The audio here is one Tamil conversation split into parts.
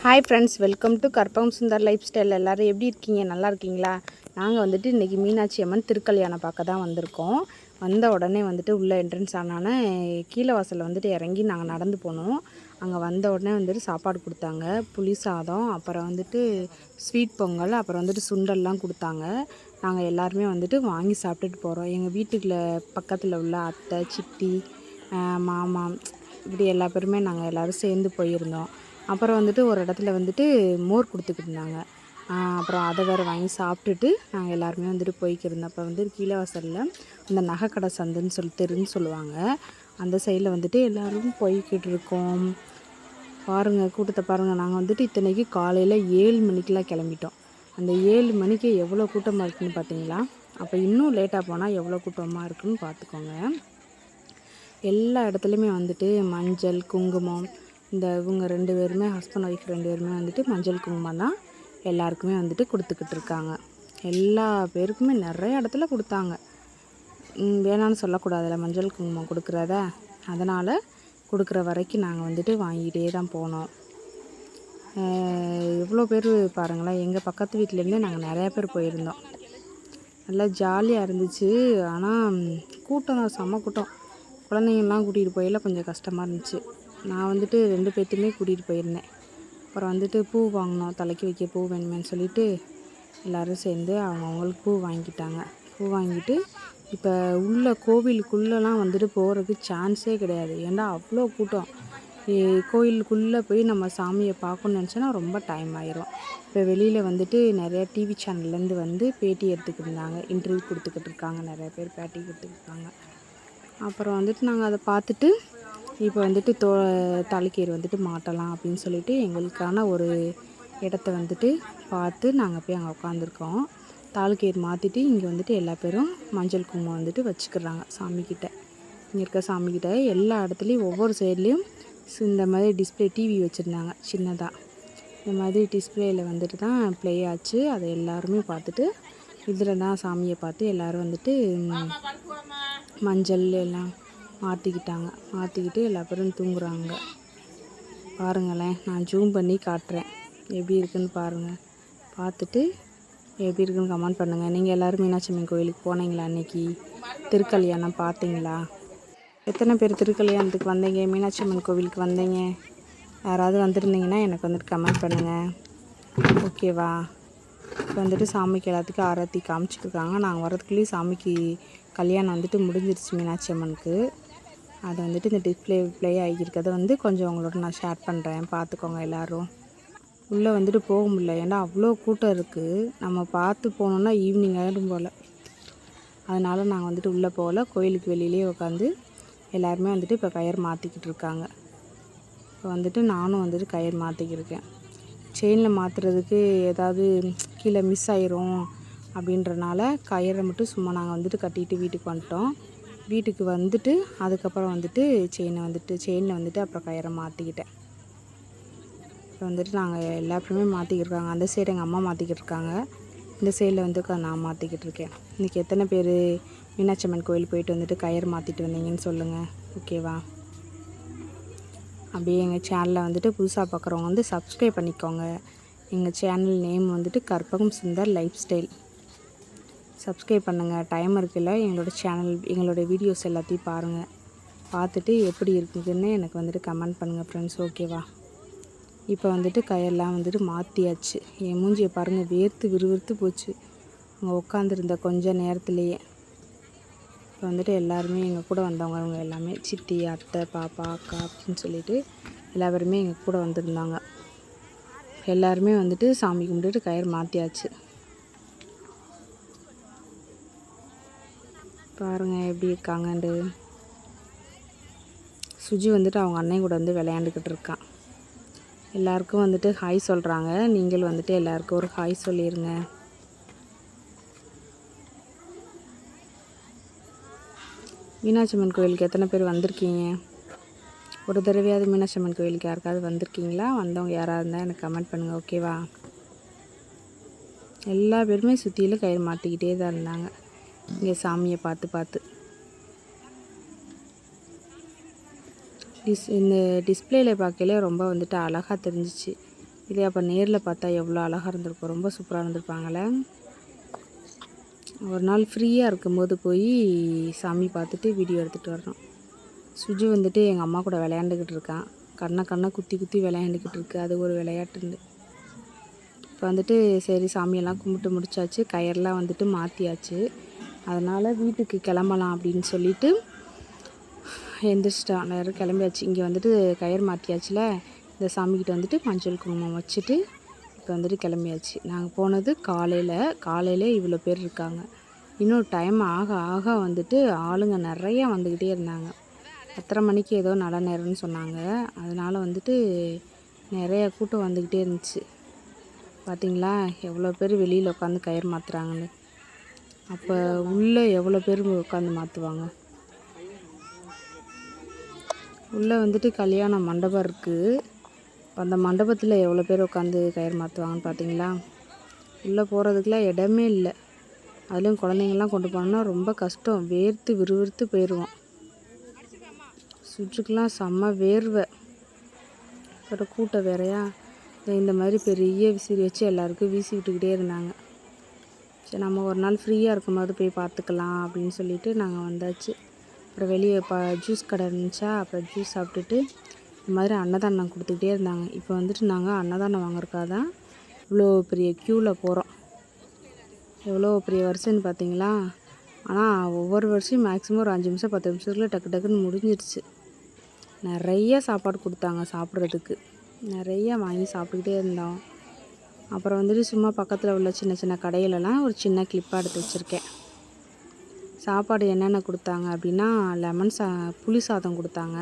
Hi friends welcome to Karpagam Sundar life style எல்லோரும் எப்படி இருக்கீங்க? நல்லா இருக்கீங்களா? நாங்கள் வந்துட்டு இன்றைக்கி மீனாட்சி அம்மன் திருக்கல்யாணம் பார்க்க தான் வந்திருக்கோம். வந்த உடனே வந்துட்டு உள்ளே என்ட்ரன்ஸ் ஆனானே கீழே வாசலில் வந்துட்டு இறங்கி நாங்கள் நடந்து போனோம். அங்கே வந்த உடனே வந்துட்டு சாப்பாடு கொடுத்தாங்க. புளி சாதம் அப்புறம் வந்துட்டு ஸ்வீட் பொங்கல் அப்புறம் வந்துட்டு சுண்டல்லாம் கொடுத்தாங்க. நாங்கள் எல்லாருமே வந்துட்டு வாங்கி சாப்பிட்டுட்டு போகிறோம் எங்கள் வீட்டுக்குள்ள பக்கத்தில் உள்ள அத்தை சித்தி மாமா இப்படி எல்லா பேருமே நாங்கள் எல்லோரும் சேர்ந்து போயிருந்தோம். அப்புறம் வந்துட்டு ஒரு இடத்துல வந்துட்டு மோர் கொடுத்துக்கிட்டு இருந்தாங்க. அப்புறம் அதை வேறு வாங்கி சாப்பிட்டுட்டு நாங்கள் எல்லாருமே வந்துட்டு போய்க்கிருந்தோம் அப்போ வந்து கீழே வாசலில் அந்த நகைக்கடை சந்துன்னு சொல்லி தெருன்னு சொல்லுவாங்க. அந்த சைடில் வந்துட்டு எல்லோரும் போய்கிட்டு இருக்கோம். பாருங்கள் கூட்டத்தை பாருங்கள் நாங்கள் வந்துட்டு இத்தனைக்கு காலையில் ஏழு மணிக்கெலாம் கிளம்பிட்டோம். அந்த ஏழு மணிக்கு எவ்வளோ கூட்டமாக இருக்குன்னு பார்த்தீங்களா அப்போ இன்னும் லேட்டாக போனால் எவ்வளோ கூட்டமாக இருக்குன்னு பார்த்துக்கோங்க எல்லா இடத்துலையுமே வந்துட்டு மஞ்சள் குங்குமம் இந்த இவங்க ரெண்டு பேருமே ஹஸ்பண்ட் ஒய்ஃப் ரெண்டு பேருமே வந்துட்டு மஞ்சள் குங்குமம் தான் எல்லாருக்குமே வந்துட்டு கொடுத்துக்கிட்டு இருக்காங்க. எல்லா பேருக்குமே நிறைய இடத்துல கொடுத்தாங்க. வேணான்னு சொல்லக்கூடாதுல்ல மஞ்சள் குங்குமம் கொடுக்குறத. அதனால் கொடுக்குற வரைக்கும் நாங்கள் வந்துட்டு வாங்கிட்டே தான் போனோம். எவ்வளோ பேர் பாருங்களேன் எங்கள் பக்கத்து வீட்டிலேருந்தே நாங்கள் நிறையா பேர் போயிருந்தோம். நல்லா ஜாலியாக இருந்துச்சு. ஆனால் கூட்டம் தான் செம்ம கூட்டம். குழந்தைங்கள்லாம் கூட்டிகிட்டு போயில கொஞ்சம் கஷ்டமாக இருந்துச்சு. நான் வந்துட்டு ரெண்டு பேர்த்தையுமே கூட்டிகிட்டு போயிருந்தேன். அப்புறம் வந்துட்டு பூ வாங்கினோம். தலைக்கு வைக்க பூ வேணுமேன்னு சொல்லிட்டு எல்லோரும் சேர்ந்து அவங்கவுங்களுக்கு பூ வாங்கிட்டாங்க. பூ வாங்கிட்டு இப்போ உள்ள கோவிலுக்குள்ளெலாம் வந்துட்டு போகிறதுக்கு சான்ஸே கிடையாது. ஏன்டா அவ்வளோ கூட்டம். கோயிலுக்குள்ளே போய் நம்ம சாமியை பார்க்கணுன்னு நினச்சோன்னா ரொம்ப டைம் ஆயிரும். இப்போ வெளியில் வந்துட்டு நிறைய டிவி சேனல்லேருந்து வந்து பேட்டி எடுத்துக்கிட்டு இருந்தாங்க. இன்டர்வியூ கொடுத்துக்கிட்டு இருக்காங்க. நிறைய பேர் பேட்டி கொடுத்துக்கிட்டு இருக்காங்க. அப்புறம் வந்துட்டு நாங்கள் அதை பார்த்துட்டு இப்போ வந்துட்டு தோ தலைக்கீர் வந்துட்டு மாட்டலாம் அப்படின்னு சொல்லிட்டு எங்களுக்கான ஒரு இடத்த வந்துட்டு பார்த்து நாங்கள் போய் அங்கே உட்காந்துருக்கோம் தாலுக்கேர் மாற்றிட்டு இங்கே வந்துட்டு எல்லா பேரும் மஞ்சள் குங்குமம் வந்துட்டு வச்சுக்கிறாங்க சாமிக்கிட்ட இங்கே இருக்க சாமிக்கிட்ட எல்லா இடத்துலையும் ஒவ்வொரு சைட்லேயும் இந்த மாதிரி டிஸ்பிளே டிவி வச்சுருந்தாங்க சின்னதாக இந்த மாதிரி டிஸ்பிளேயில் வந்துட்டு தான் ப்ளே ஆச்சு. அதை எல்லாருமே பார்த்துட்டு இதில் தான் சாமியை பார்த்து எல்லோரும் வந்துட்டு மஞ்சள் எல்லாம் மாற்றிக்கிட்டாங்க மாற்றிக்கிட்டு எல்லா பேரும் தூங்குறாங்க. பாருங்களேன் நான் ஜூம் பண்ணி காட்டுறேன். எப்படி இருக்குன்னு பாருங்கள் பார்த்துட்டு எப்படி இருக்குன்னு கமெண்ட் பண்ணுங்கள் நீங்கள் எல்லோரும் மீனாட்சி அம்மன் கோயிலுக்கு போனீங்களா அன்னைக்கு? திருக்கல்யாணம் பார்த்தீங்களா? எத்தனை பேர் திருக்கல்யாணத்துக்கு வந்தீங்க? மீனாட்சி அம்மன் கோவிலுக்கு வந்தீங்க? யாராவது வந்திருந்தீங்கன்னா எனக்கு வந்துட்டு கமெண்ட் பண்ணுங்கள் ஓகேவா இப்போ வந்துட்டு சாமிக்கு எல்லாத்துக்கும் ஆரத்தி காமிச்சிட்ருக்காங்க நாங்கள் வரதுக்குள்ளேயும் சாமிக்கு கல்யாணம் வந்துட்டு முடிஞ்சிருச்சு மீனாட்சி அம்மனுக்கு. அது வந்துட்டு இந்த டிஸ்பிளே ப்ளே ஆகியிருக்கிறத வந்து கொஞ்சம் உங்களோட நான் ஷேர் பண்ணுறேன் பார்த்துக்கோங்க எல்லோரும். உள்ளே வந்துட்டு போக முடியல. ஏன்னா அவ்வளோ கூட்டம் இருக்குது நம்ம பார்த்து போகணுன்னா ஈவினிங் ஆகிடும் போல். அதனால் நாங்கள் வந்துட்டு உள்ளே போகல. கோயிலுக்கு வெளியிலேயே உட்காந்து எல்லாருமே வந்துட்டு இப்போ கயிறு மாற்றிக்கிட்டு இருக்காங்க. இப்போ வந்துட்டு நானும் வந்துட்டு கயிறு மாற்றிக்கிருக்கேன் செயினில் மாற்றுறதுக்கு ஏதாவது கீழே மிஸ் ஆயிரும் அப்படின்றனால கயிறை மட்டும் சும்மா நாங்கள் வந்துட்டு கட்டிட்டு வீட்டுக்கு வந்துட்டோம். வீட்டுக்கு வந்துட்டு அதுக்கப்புறம் வந்துட்டு செயினை வந்துட்டு செயினில் வந்துட்டு அப்புறம் கயிறை மாற்றிக்கிட்டேன் இப்போ வந்துட்டு நாங்கள் எல்லா பேருமே மாற்றிக்கிட்டு இருக்காங்க அந்த சைடு எங்கள் அம்மா மாற்றிக்கிட்டு இருக்காங்க இந்த சைடில் வந்து நான் மாற்றிக்கிட்டு இருக்கேன். இன்றைக்கி எத்தனை பேர் மீனாட்சி அம்மன் கோயில் போயிட்டு வந்துட்டு கயிறு மாற்றிட்டு வந்தீங்கன்னு சொல்லுங்கள் ஓகேவா அப்படியே எங்கள் சேனலில் வந்துட்டு புதுசாக பார்க்குறவங்க வந்து சப்ஸ்கிரைப் பண்ணிக்கோங்க. எங்கள் சேனல் நேம் வந்துட்டு Karpagam Sundar life style subscribe பண்ணுங்கள் டைம் இருக்குல்ல. எங்களோட சேனல் எங்களோட வீடியோஸ் எல்லாத்தையும் பாருங்கள் பார்த்துட்டு எப்படி இருக்குதுன்னு எனக்கு வந்துட்டு கமெண்ட் பண்ணுங்கள் ஃப்ரெண்ட்ஸ் ஓகேவா இப்போ வந்துட்டு கயெல்லாம் வந்துட்டு மாற்றியாச்சு என் மூஞ்சியை பாருங்கள் வேர்த்து விறுவிறுத்து போச்சு. அங்கே உட்காந்துருந்த கொஞ்ச நேரத்துலேயே. இப்போ வந்துட்டு எல்லாருமே எங்கள் கூட வந்தவங்க அவங்க எல்லாமே சித்தி அத்தை பாப்பா அக்கா அப்படின்னு சொல்லிட்டு எல்லா பேருமே எங்கள் கூட வந்திருந்தாங்க. எல்லாருமே வந்துட்டு சாமி கும்பிட்டுட்டு கயிறு மாற்றியாச்சு பாருங்கள் எப்படி இருக்காங்கன்ட்டு. சுஜி வந்துட்டு அவங்க அண்ணன் கூட வந்து விளையாண்டுக்கிட்டு இருக்கான். எல்லாருக்கும் வந்துட்டு ஹாய் சொல்கிறாங்க நீங்கள் வந்துட்டு எல்லாருக்கும் ஒரு ஹாய் சொல்லிடுங்க மீனாட்சி அம்மன் கோயிலுக்கு எத்தனை பேர் வந்திருக்கீங்க? ஒரு தடவையாவது மீனாட்சி அம்மன் கோயிலுக்கு யாருக்காவது வந்திருக்கீங்களா? வந்தவங்க யாராக இருந்தால் எனக்கு கமெண்ட் பண்ணுங்கள் ஓகேவா எல்லா பேருமே சுற்றிலும் கயிறு மாட்டிக்கிட்டே தான் இருந்தாங்க. இங்கே சாமியை பார்த்து பார்த்து. டிஸ் இந்த டிஸ்பிளேல பார்க்கல ரொம்ப வந்துட்டு அழகாக தெரிஞ்சிச்சு. இதே அப்போ நேரில் பார்த்தா எவ்வளோ அழகாக இருந்திருக்கும். ரொம்ப சூப்பராக இருந்திருப்பாங்களே ஒரு நாள் ஃப்ரீயாக இருக்கும்போது போய் சாமி பார்த்துட்டு வீடியோ எடுத்துகிட்டு வரணும். சுஜி வந்துட்டு எங்கள் அம்மா கூட விளையாண்டுக்கிட்டு இருக்கான். கண்ணை கண்ணை குத்தி குத்தி விளையாண்டுக்கிட்டு இருக்கு. அது ஒரு விளையாட்டுண்டு இப்போ வந்துட்டு சரி சாமியெல்லாம் கும்பிட்டு முடிச்சாச்சு. கயர்லாம் வந்துட்டு மாற்றியாச்சு அதனால் வீட்டுக்கு கிளம்பலாம் அப்படின்னு சொல்லிட்டு எந்திரிச்சிட்டோம் நேரம் கிளம்பியாச்சு. இங்கே வந்துட்டு கயிறு மாற்றியாச்சுல இந்த சாமிக்கிட்ட வந்துட்டு மஞ்சள் குங்குமம் வச்சுட்டு இப்போ வந்துட்டு கிளம்பியாச்சு. நாங்கள் போனது காலையில். காலையில் இவ்வளோ பேர் இருக்காங்க. இன்னும் டைம் ஆக ஆக வந்துட்டு ஆளுங்க நிறைய வந்துக்கிட்டே இருந்தாங்க. எத்தனை மணிக்கு ஏதோ நல்ல நேரம்னு சொன்னாங்க. அதனால் வந்துட்டு நிறைய கூட்டம் வந்துக்கிட்டே இருந்துச்சு. பார்த்தீங்களா எவ்வளோ பேர் வெளியில் உட்காந்து கயிறு மாற்றுறாங்கன்னு அப்போ உள்ளே எவ்வளோ பேர் உட்காந்து மாற்றுவாங்க உள்ளே வந்துட்டு கல்யாண மண்டபம் இருக்குது அந்த மண்டபத்தில் எவ்வளோ பேர் உட்காந்து கயிறு மாற்றுவாங்கன்னு பார்த்தீங்களா உள்ளே போகிறதுக்குலாம் இடமே இல்லை. அதுலேயும் குழந்தைங்கள்லாம் கொண்டு போனோம்னா ரொம்ப கஷ்டம். வேர்த்து விறுவிறுத்து போயிடுவோம் சுற்றுக்கெலாம் செம்ம வேர்வை. அப்புறம் கூட்டம் வேறையா? இந்த மாதிரி பெரிய விசிறி வச்சு எல்லாருக்கும் வீசி விட்டுக்கிட்டே இருந்தாங்க. சரி நம்ம ஒரு நாள் ஃப்ரீயாக இருக்கும்போது போய் பார்த்துக்கலாம் அப்படின்னு சொல்லிட்டு நாங்கள் வந்தாச்சு. அப்புறம் வெளியே இப்போ ஜூஸ் கடை இருந்துச்சா அப்புறம் ஜூஸ் சாப்பிட்டுட்டு இந்த மாதிரி அன்னதானம் கொடுத்துக்கிட்டே இருந்தாங்க. இப்போ வந்துட்டு நாங்கள் அன்னதானம் வாங்குறதுக்காக தான் இவ்வளோ பெரிய க்யூவில் போகிறோம் எவ்வளோ பெரிய வருஷம்னு பார்த்தீங்களா ஆனால் ஒவ்வொரு வருஷம் மேக்ஸிமம் ஒரு அஞ்சு நிமிஷம் பத்து நிமிஷத்தில் டக்கு டக்குன்னு முடிஞ்சிருச்சு. நிறைய சாப்பாடு கொடுத்தாங்க சாப்பிட்றதுக்கு. நிறைய வாங்கி சாப்பிட்டுக்கிட்டே இருந்தோம். அப்புறம் வந்துட்டு சும்மா பக்கத்தில் உள்ள சின்ன சின்ன கடையிலலாம் ஒரு சின்ன கிளிப்பாக எடுத்து வச்சுருக்கேன். சாப்பாடு என்னென்ன கொடுத்தாங்க அப்படின்னா லெமன் சா புளி சாதம் கொடுத்தாங்க.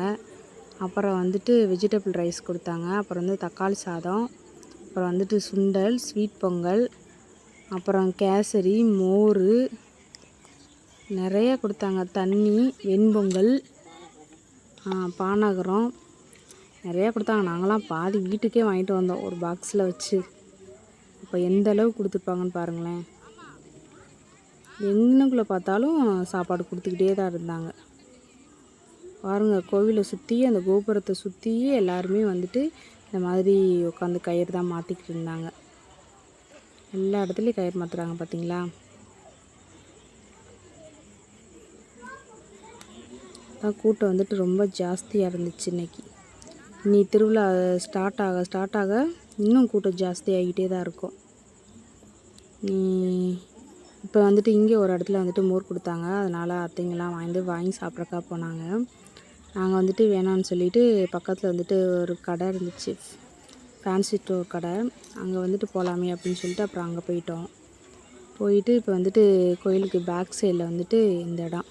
அப்புறம் வந்துட்டு வெஜிடபிள் ரைஸ் கொடுத்தாங்க. அப்புறம் வந்து தக்காளி சாதம். அப்புறம் வந்துட்டு சுண்டல் ஸ்வீட் பொங்கல். அப்புறம் கேசரி மோர். நிறைய கொடுத்தாங்க. தண்ணி வெண்பொங்கல் பானகரம். நிறையா கொடுத்தாங்க. நாங்களாம் பாதி வீட்டுக்கே வாங்கிட்டு வந்தோம். ஒரு பாக்ஸில் வச்சு. அப்போ எந்த அளவு கொடுத்துருப்பாங்கன்னு பாருங்களேன். எங்கனுக்குள்ளே பார்த்தாலும் சாப்பாடு கொடுத்துக்கிட்டே தான் இருந்தாங்க. பாருங்கள் கோவிலை சுற்றி அந்த கோபுரத்தை சுற்றியே எல்லாருமே வந்துட்டு இந்த மாதிரி உட்காந்து கயிறு தான் மாற்றிக்கிட்டு இருந்தாங்க. எல்லா இடத்துலையும் கயிறு மாற்றுறாங்க பார்த்தீங்களா கூட்டம் வந்துட்டு ரொம்ப ஜாஸ்தியாக இருந்துச்சு இன்னைக்கு. இனி திருவிழா ஸ்டார்ட் ஆக ஸ்டார்ட் ஆக இன்னும் கூட்டம் ஜாஸ்தி ஆகிட்டே தான் இருக்கும். இப்போ வந்துட்டு இங்கே ஒரு இடத்துல வந்துட்டு மோர் கொடுத்தாங்க. அதனால் அத்தைங்கெல்லாம் வாங்கி வாங்கி சாப்பிட்றக்கா போனாங்க. நாங்கள் வந்துட்டு வேணாம்னு சொல்லிட்டு பக்கத்தில் வந்துட்டு ஒரு கடை இருந்துச்சு. ஃபேன்சி ஸ்டோர் கடை. அங்கே வந்துட்டு போகலாமே அப்படின்னு சொல்லிட்டு அப்புறம் அங்கே போயிட்டோம். போயிட்டு இப்போ வந்துட்டு கோயிலுக்கு பேக் சைடில் வந்துட்டு இந்த இடம்.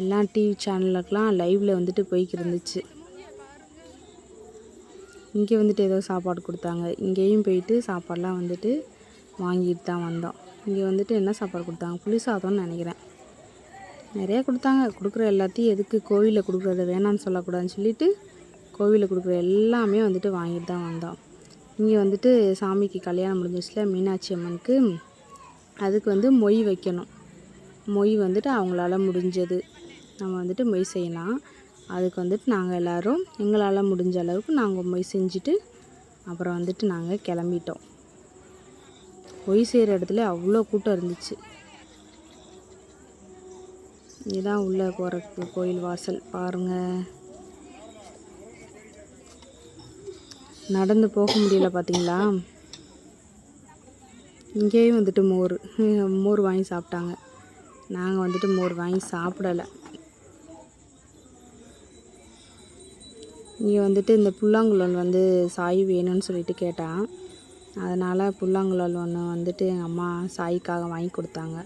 எல்லாம் டிவி சேனலுக்கெலாம் லைவில் வந்துட்டு போய்க்கு இருந்துச்சு. இங்கே வந்துட்டு ஏதோ சாப்பாடு கொடுத்தாங்க. இங்கேயும் போயிட்டு சாப்பாடெலாம் வந்துட்டு வாங்கிட்டு தான் வந்தோம். இங்கே வந்துட்டு என்ன சாப்பாடு கொடுத்தாங்க? புளி சாதம்னு நினைக்கிறேன். நிறையா கொடுத்தாங்க. கொடுக்குற எல்லாத்தையும் எதுக்கு கோவிலில் கொடுக்குறத வேணாம்னு சொல்லக்கூடாதுன்னு சொல்லிவிட்டு கோவிலில் கொடுக்குற எல்லாமே வந்துட்டு வாங்கிட்டு தான் வந்தோம். இங்கே வந்துட்டு சாமிக்கு கல்யாணம் முடிஞ்சிச்சுல மீனாட்சி அம்மனுக்கு. அதுக்கு வந்து மொய் வைக்கணும். மொய் வந்துட்டு அவங்களால முடிஞ்சது. நம்ம வந்துட்டு மொய் செய்யலாம். அதுக்கு வந்துட்டு நாங்கள் எல்லோரும் எங்களால் முடிஞ்ச அளவுக்கு நாங்கள் மொய் செஞ்சுட்டு அப்புறம் வந்துட்டு நாங்கள் கிளம்பிட்டோம். பொய் செய்கிற இடத்துல அவ்வளோ கூட்டம் இருந்துச்சு. இதுதான் உள்ளே போகிறதுக்கு கோயில் வாசல் பாருங்கள் நடந்து போக முடியல பார்த்தீங்களா இங்கேயும் வந்துட்டு மோர் மோர் வாங்கி சாப்பிட்டாங்க. நாங்கள் வந்துட்டு மோர் வாங்கி சாப்பிடலை. இங்கே வந்துட்டு இந்த புல்லாங்குழல் வந்து சாய் வேணும்னு சொல்லிட்டு கேட்டான். அதனால் புல்லாங்குழல் ஒன்று வந்துட்டு எங்கள் அம்மா சாய்க்காக வாங்கி கொடுத்தாங்க.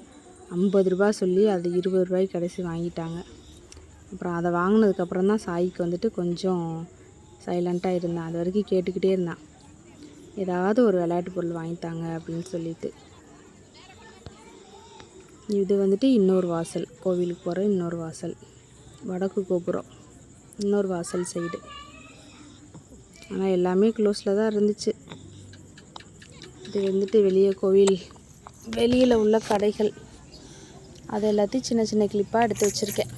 ஐம்பது ரூபா சொல்லி அது இருபது ரூபாய்க்கு கடைசி வாங்கிட்டாங்க. அப்புறம் அதை வாங்கினதுக்கப்புறம் தான் சாய்க்கு வந்துட்டு கொஞ்சம் சைலண்ட்டாக இருந்தான். அது வரைக்கும் கேட்டுக்கிட்டே இருந்தான். ஏதாவது ஒரு விளையாட்டு பொருள் வாங்கித்தாங்க அப்படின்னு சொல்லிட்டு. இது வந்துட்டு இன்னொரு வாசல். கோவிலுக்கு போகிற இன்னொரு வாசல். வடக்கு கோபுரம். இன்னொரு வாசல் சைடு ஆனால் எல்லாமே க்ளோஸில் தான் இருந்துச்சு. இது வந்துட்டு வெளியே கோவில் வெளியில் உள்ள கடைகள். அது எல்லாத்தையும் சின்ன சின்ன கிளிப்பாக எடுத்து வச்சுருக்கேன்.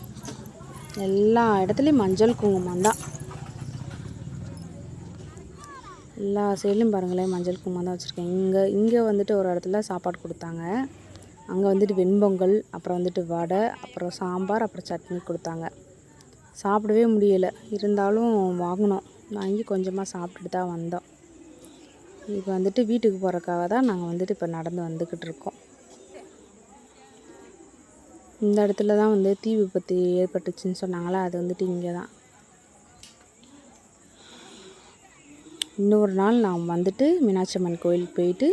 எல்லா இடத்துலையும் மஞ்சள் குங்குமம் தான். எல்லா சைட்லையும் பாருங்களேன் மஞ்சள் குங்குமம் தான் வச்சுருக்கேன். இங்கே இங்கே வந்துட்டு ஒரு இடத்துல சாப்பாடு கொடுத்தாங்க. அங்கே வந்துட்டு வெண்பொங்கல் அப்புறம் வந்துட்டு வடை அப்புறம் சாம்பார் அப்புறம் சட்னி கொடுத்தாங்க. சாப்பிடவே முடியலை. இருந்தாலும் வாங்கினோம். வாங்கி கொஞ்சமாக சாப்பிட்டுட்டு தான் வந்தோம். இப்போ வந்துட்டு வீட்டுக்கு போகிறக்காக தான் நாங்கள் வந்துட்டு இப்போ நடந்து வந்துக்கிட்டு இருக்கோம். இந்த இடத்துல தான் வந்து தீ விபத்து ஏற்பட்டுச்சுன்னு சொன்னாங்களா? அது வந்துட்டு இங்கே தான். இன்னொரு நாள் நான் வந்துட்டு மீனாட்சி அம்மன் கோயிலுக்கு போயிட்டு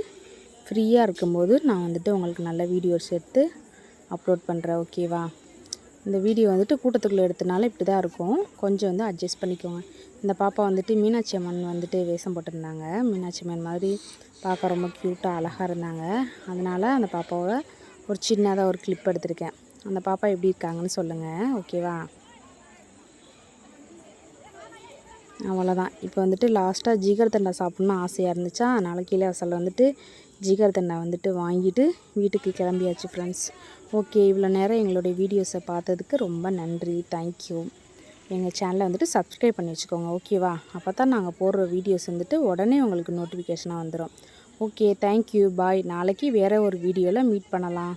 ஃப்ரீயாக இருக்கும்போது நான் வந்துட்டு உங்களுக்கு நல்ல வீடியோஸ் எடுத்து அப்லோட் பண்ணுறேன் ஓகேவா இந்த வீடியோ வந்துட்டு கூட்டத்துக்குள்ளே எடுத்தனால இப்படி தான் இருக்கும். கொஞ்சம் வந்து அட்ஜஸ்ட் பண்ணிக்கோங்க. இந்த பாப்பா வந்துட்டு மீனாட்சி அம்மன் வந்துட்டு வேஷம் போட்டிருந்தாங்க. மீனாட்சி அம்மன் மாதிரி பார்க்க ரொம்ப க்யூட்டாக அழகாக இருந்தாங்க. அதனால் அந்த பாப்பாவை ஒரு சின்னதாக ஒரு கிளிப் எடுத்திருக்கேன். அந்த பாப்பா எப்படி இருக்காங்கன்னு சொல்லுங்கள் ஓகேவா அவ்வளோதான் இப்போ வந்துட்டு லாஸ்ட்டாக ஜிகர் தண்டை சாப்பிட்ணுன்னு ஆசையாக இருந்துச்சா? அதனால் கீழே வசலில் வந்துட்டு ஜிகர் தண்டை வந்துட்டு வாங்கிட்டு வீட்டுக்கு கிளம்பியாச்சு ஃப்ரெண்ட்ஸ் ஓகே இவ்வளோ நேரம் எங்களுடைய வீடியோஸை பார்த்ததுக்கு ரொம்ப நன்றி. தேங்க்யூ எங்கள் சேனலை வந்துட்டு சப்ஸ்கிரைப் பண்ணி வச்சுக்கோங்க ஓகேவா அப்போ தான் நாங்கள் போடுற வீடியோஸ் வந்துட்டு உடனே உங்களுக்கு நோட்டிஃபிகேஷனாக வந்துடும் ஓகே தேங்க்யூ பாய் நாளைக்கு வேறு ஒரு வீடியோவில் மீட் பண்ணலாம்.